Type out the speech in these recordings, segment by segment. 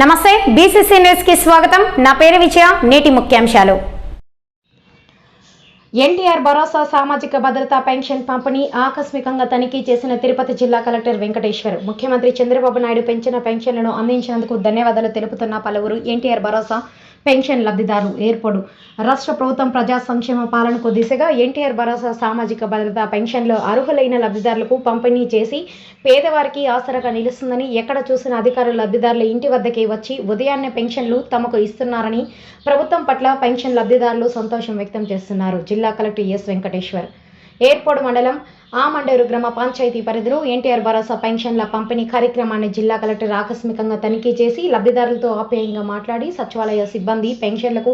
నమస్తే బీసీసీ న్యూస్కి స్వాగతం. నా పేరు విజయ నేటి ముఖ్యాంశాలు. ఎన్టీఆర్ భరోసా సామాజిక భద్రతా పెన్షన్ పంపిణీ ఆకస్మికంగా తనిఖీ చేసిన తిరుపతి జిల్లా కలెక్టర్ వెంకటేశ్వర్. ముఖ్యమంత్రి చంద్రబాబు నాయుడు పెంచిన పెన్షన్లను అందించినందుకు ధన్యవాదాలు తెలుపుతున్న పలువురు. ఎన్టీఆర్ భరోసా పెన్షన్ లబ్ధిదారు ఏర్పడు. రాష్ట్ర ప్రభుత్వం ప్రజా సంక్షేమ పాలనకు దిశగా ఎన్టీఆర్ భరోసా సామాజిక భద్రత పెన్షన్లు అర్హులైన లబ్ధిదారులకు పంపిణీ చేసి పేదవారికి ఆసరాగా నిలుస్తుందని ఎక్కడ చూసిన అధికారులు లబ్ధిదారుల ఇంటి వద్దకే వచ్చి ఉదయాన్నే పెన్షన్లు తమకు ఇస్తున్నారని ప్రభుత్వం పట్ల పెన్షన్ లబ్ధిదారులు సంతోషం వ్యక్తం చేస్తున్నారు. జిల్లా కలెక్టర్ ఎస్ వెంకటేశ్వర్. ఎయిర్పోర్ట్ మండలం ఆమండూరు గ్రామ పంచాయతీ పరిధిలో ఎన్టీఆర్ భరోసా పెన్షన్ల పంపిణీ కార్యక్రమాన్ని జిల్లా కలెక్టర్ ఆకస్మికంగా తనిఖీ చేసి లబ్ధిదారులతో ఆప్యాయంగా మాట్లాడి సచివాలయ సిబ్బంది పెన్షన్లకు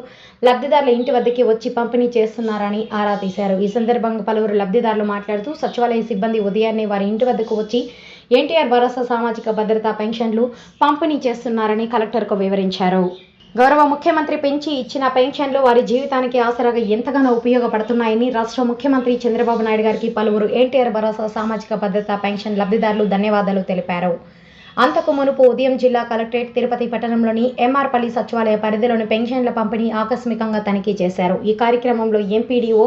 లబ్ధిదారుల ఇంటి వద్దకి వచ్చి పంపిణీ చేస్తున్నారని ఆరా తీశారు. ఈ సందర్భంగా పలువురు లబ్ధిదారులు మాట్లాడుతూ సచివాలయ సిబ్బంది ఉదయాన్నే వారి ఇంటి వద్దకు వచ్చి ఎన్టీఆర్ భరోసా సామాజిక భద్రతా పెన్షన్లు పంపిణీ చేస్తున్నారని కలెక్టర్కు వివరించారు. గౌరవ ముఖ్యమంత్రి పెంచి ఇచ్చిన పెన్షన్లు వారి జీవితానికి ఆసరాగా ఎంతగానో ఉపయోగపడుతున్నాయని రాష్ట్ర ముఖ్యమంత్రి చంద్రబాబు నాయుడు గారికి పలువురు ఎన్టీఆర్ భరోసా సామాజిక భద్రతా పెన్షన్ లబ్ధిదారులు ధన్యవాదాలు తెలిపారు. అంతకు మునుపు ఉదయం జిల్లా కలెక్టరేట్ తిరుపతి పట్టణంలోని ఎంఆర్పల్లి సచివాలయ పరిధిలోని పెన్షన్ల పంపిణీ ఆకస్మికంగా తనిఖీ చేశారు. ఈ కార్యక్రమంలో MPDO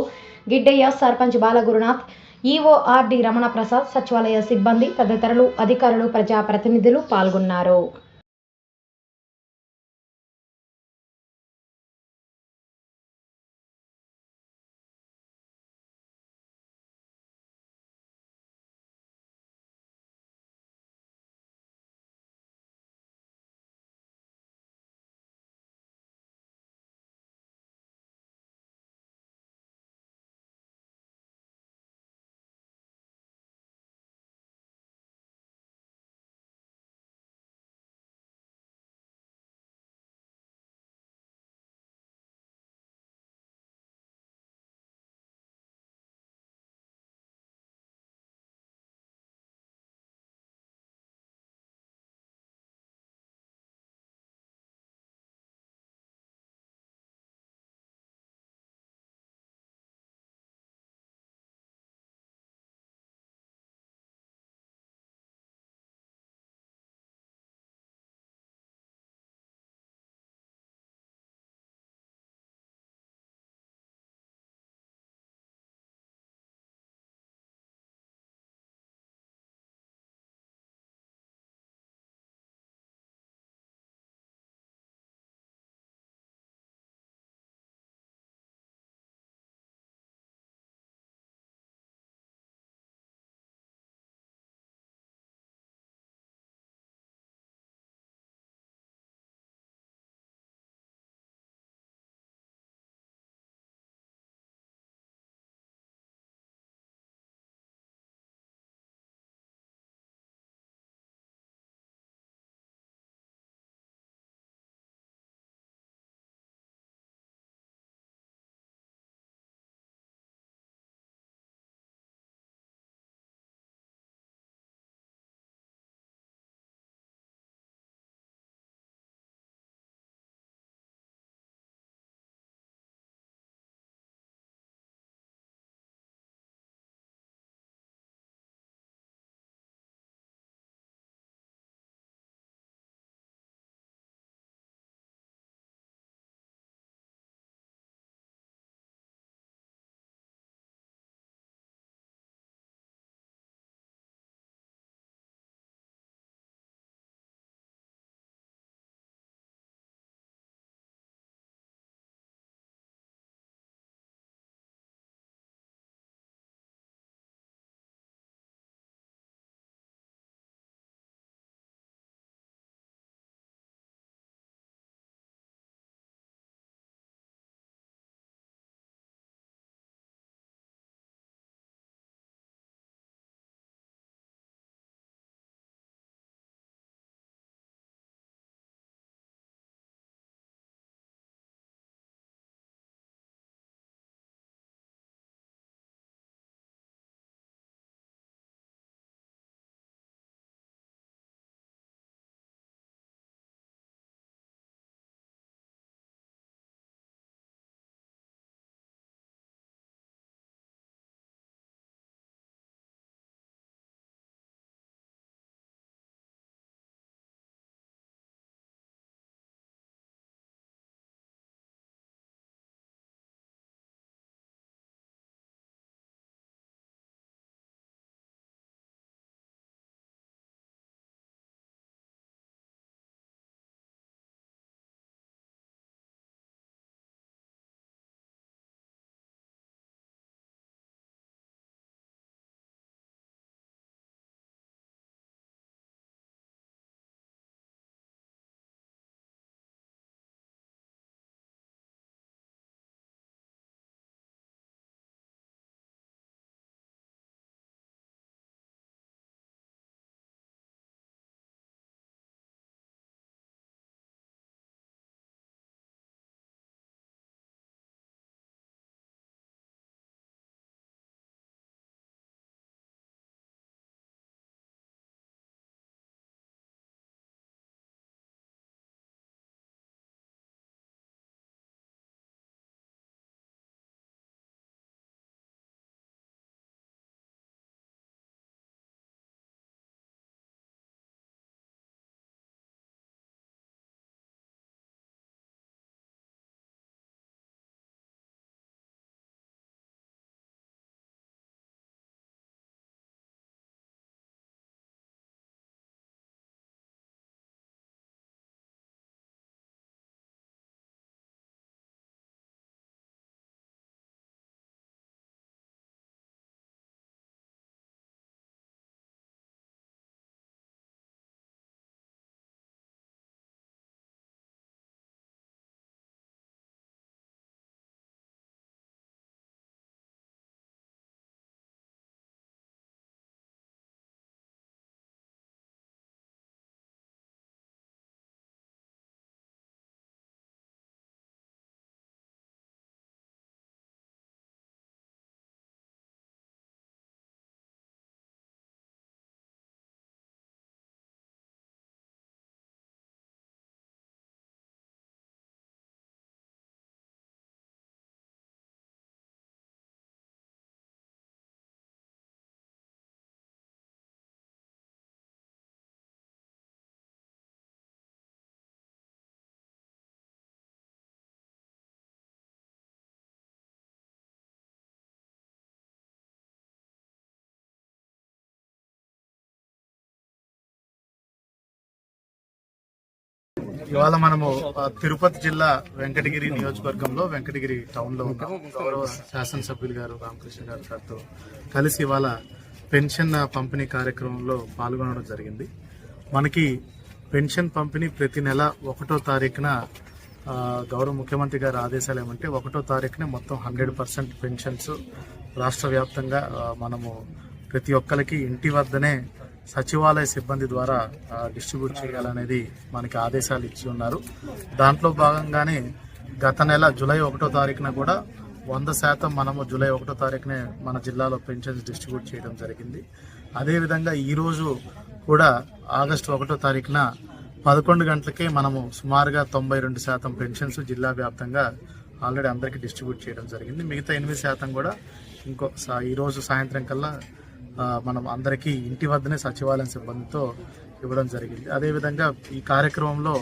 Giddaiah sarpanch Balagurunath EO RD Ramana Prasad సచివాలయ సిబ్బంది తదితరులు అధికారులు ప్రజాప్రతినిధులు పాల్గొన్నారు. ఇవాళ మనము తిరుపతి జిల్లా వెంకటగిరి నియోజకవర్గంలో వెంకటగిరి టౌన్లో ఉన్నాం. గౌరవ శాసనసభ్యులు గారు రామకృష్ణ గారు గారితో కలిసి ఇవాళ పెన్షన్ పంపిణీ కార్యక్రమంలో పాల్గొనడం జరిగింది. మనకి పెన్షన్ పంపిణీ ప్రతి నెల ఒకటో తారీఖున గౌరవ ముఖ్యమంత్రి గారి ఆదేశాలు ఏమంటే ఒకటో తారీఖున మొత్తం హండ్రెడ్ పర్సెంట్ పెన్షన్స్ రాష్ట్ర వ్యాప్తంగా మనము ప్రతి ఒక్కరికి ఇంటి వద్దనే సచివాలయ సిబ్బంది ద్వారా డిస్ట్రిబ్యూట్ చేయాలనేది మనకి ఆదేశాలు ఇచ్చి ఉన్నారు. దాంట్లో భాగంగానే గత నెల జూలై ఒకటో తారీఖున కూడా వంద శాతం మనము జూలై ఒకటో తారీఖునే మన జిల్లాలో పెన్షన్స్ డిస్ట్రిబ్యూట్ చేయడం జరిగింది. అదేవిధంగా ఈరోజు కూడా ఆగస్టు ఒకటో తారీఖున పదకొండు గంటలకే మనము సుమారుగా తొంభై రెండు శాతం పెన్షన్స్ జిల్లా వ్యాప్తంగా ఆల్రెడీ అందరికీ డిస్ట్రిబ్యూట్ చేయడం జరిగింది. మిగతా ఎనిమిది శాతం కూడా ఇంకో ఈరోజు సాయంత్రం కల్లా మనం అందరికీ ఇంటి వద్దనే సచివాలయం సిబ్బందితో ఇవ్వడం జరిగింది. అదేవిధంగా ఈ కార్యక్రమంలో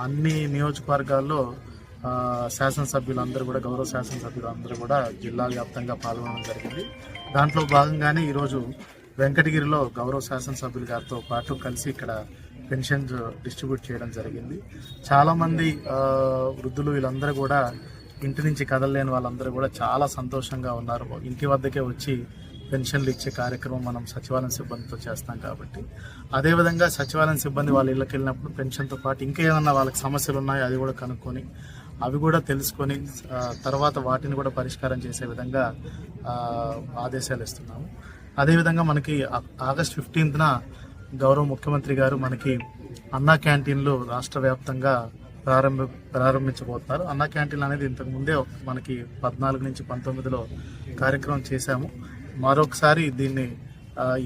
అన్ని నియోజకవర్గాల్లో ఆ, శాసనసభ్యులు అందరూ కూడా గౌరవ శాసనసభ్యులు అందరూ కూడా జిల్లా వ్యాప్తంగా పాల్గొనడం జరిగింది. దాంట్లో భాగంగానే ఈరోజు వెంకటగిరిలో గౌరవ శాసనసభ్యులు గారితో పాటు కలిసి ఇక్కడ పెన్షన్స్ డిస్ట్రిబ్యూట్ చేయడం జరిగింది. చాలామంది వృద్ధులు వీళ్ళందరూ కూడా ఇంటి నుంచి కదలలేని వాళ్ళందరూ కూడా చాలా సంతోషంగా ఉన్నారు. ఇంటి వద్దకే వచ్చి పెన్షన్లు ఇచ్చే కార్యక్రమం మనం సచివాలయం సిబ్బందితో చేస్తాం కాబట్టి. అదేవిధంగా సచివాలయం సిబ్బంది వాళ్ళ ఇళ్ళకి వెళ్ళినప్పుడు పెన్షన్తో పాటు ఇంకా ఏమన్నా వాళ్ళకి సమస్యలు ఉన్నాయో అది కూడా కనుక్కొని అవి కూడా తెలుసుకొని తర్వాత వాటిని కూడా పరిష్కారం చేసే విధంగా ఆదేశాలు ఇస్తున్నాము. అదేవిధంగా మనకి ఆగస్ట్ ఫిఫ్టీన్త్న గౌరవ ముఖ్యమంత్రి గారు మనకి అన్నా క్యాంటీన్లు రాష్ట్ర వ్యాప్తంగా ప్రారంభ ప్రారంభించబోతున్నారు. అన్నా క్యాంటీన్ అనేది ఇంతకు ముందే మనకి పద్నాలుగు నుంచి పంతొమ్మిదిలో కార్యక్రమం చేశాము. మరొకసారి దీన్ని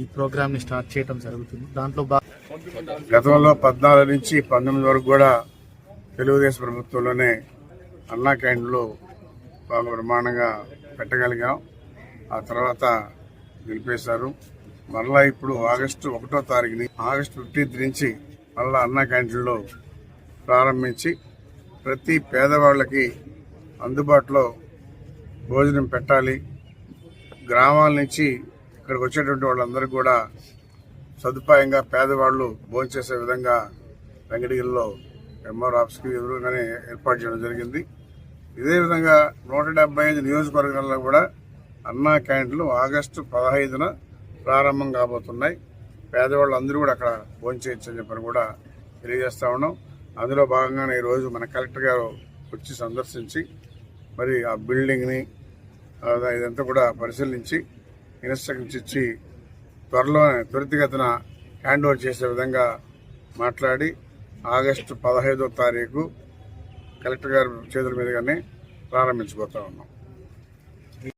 ఈ ప్రోగ్రామ్ని స్టార్ట్ చేయడం జరుగుతుంది. దాంట్లో బా గతంలో పద్నాలుగు నుంచి పంతొమ్మిది వరకు కూడా తెలుగుదేశం ప్రభుత్వంలోనే అన్నా క్యాంటీన్లు బాగా బ్రహ్మాండంగా పెట్టగలిగాం. ఆ తర్వాత నిలిపేశారు. మరలా ఇప్పుడు ఆగస్టు ఒకటో తారీఖుని ఆగస్టు ఫిఫ్టీన్త్ నుంచి మళ్ళా అన్నా క్యాంటీన్లు ప్రారంభించి ప్రతి పేదవాళ్ళకి అందుబాటులో భోజనం పెట్టాలి. గ్రామాల నుంచి ఇక్కడికి వచ్చేటువంటి వాళ్ళందరూ కూడా సదుపాయంగా పేదవాళ్ళు భోంచేసే విధంగా వెంకటగిరిలో ఎంఆర్ ఆఫీస్కి ఎదురుగానే ఏర్పాటు చేయడం జరిగింది. ఇదే విధంగా నూట డెబ్బై ఐదు నియోజకవర్గాల్లో కూడా అన్నా క్యాంటీన్లు ఆగస్టు పదహైదున ప్రారంభం కాబోతున్నాయి. పేదవాళ్ళు అందరూ కూడా అక్కడ భోంచేయచ్చు అని చెప్పని కూడా తెలియజేస్తా ఉన్నాం. అందులో భాగంగానే ఈరోజు మన కలెక్టర్ గారు వచ్చి సందర్శించి మరి ఆ బిల్డింగ్ని ఇదంతా కూడా పరిశీలించి ఇన్స్ట్రక్షన్స్ ఇచ్చి త్వరలో త్వరితగతిన హ్యాండ్ ఓవర్ చేసే విధంగా మాట్లాడి ఆగస్టు పదహైదో తారీఖు కలెక్టర్ గారి చేతుల మీదుగానే ప్రారంభించబోతా ఉన్నాం.